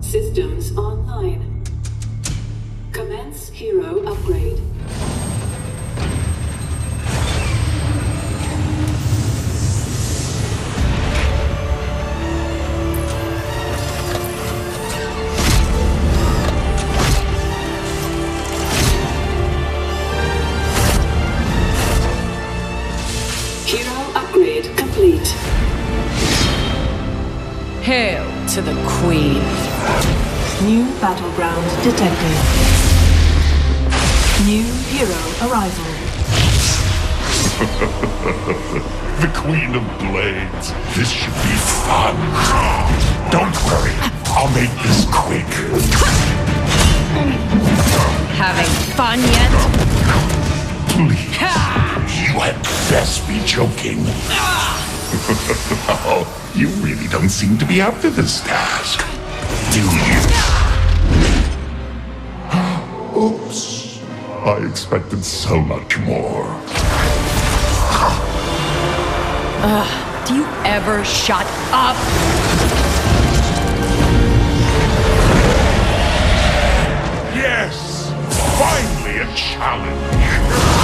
Systems online. Commence hero upgrade. Upgrade complete. Hail to the Queen. New battleground detected. New hero arrival. The Queen of Blades. This should be fun. Don't worry, I'll make this quick. Having fun yet? Please, you had best be joking. oh, you really don't seem to be up to this task, do you? Oops. I expected so much more. Do you ever shut up? Yes! Finally a challenge!